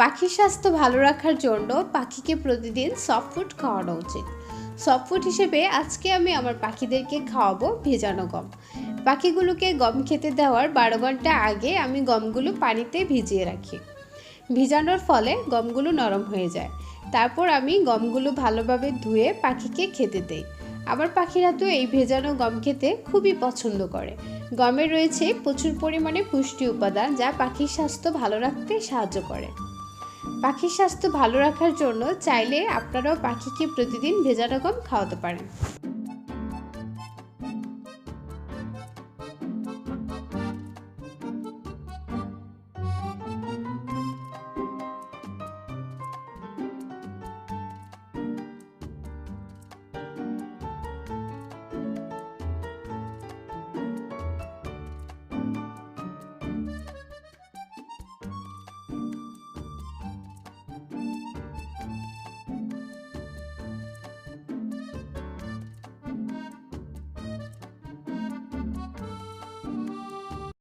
পাখির স্বাস্থ্য ভালো রাখার জন্য পাখিকে প্রতিদিন সফট ফুড খাওয়ানো উচিত। সফট ফুড হিসেবে আজকে আমি আমার পাখিদেরকে খাওয়াবো ভেজানো গম। পাখিগুলোকে গম খেতে দেওয়ার বারো ঘণ্টা আগে আমি গমগুলো পানিতে ভিজিয়ে রাখি। ভিজানোর ফলে গমগুলো নরম হয়ে যায়। তারপর আমি গমগুলো ভালোভাবে ধুয়ে পাখিকে খেতে দেই। আমার পাখিরা তো এই ভেজানো গম খেতে খুবই পছন্দ করে। গমে রয়েছে প্রচুর পরিমাণে পুষ্টি উপাদান যা পাখির স্বাস্থ্য ভালো রাখতে সাহায্য করে। পাখির স্বাস্থ্য ভালো রাখার জন্য চাইলে আপনারাও পাখিকে প্রতিদিন ভেজা রকম খাওয়াতে পারেন।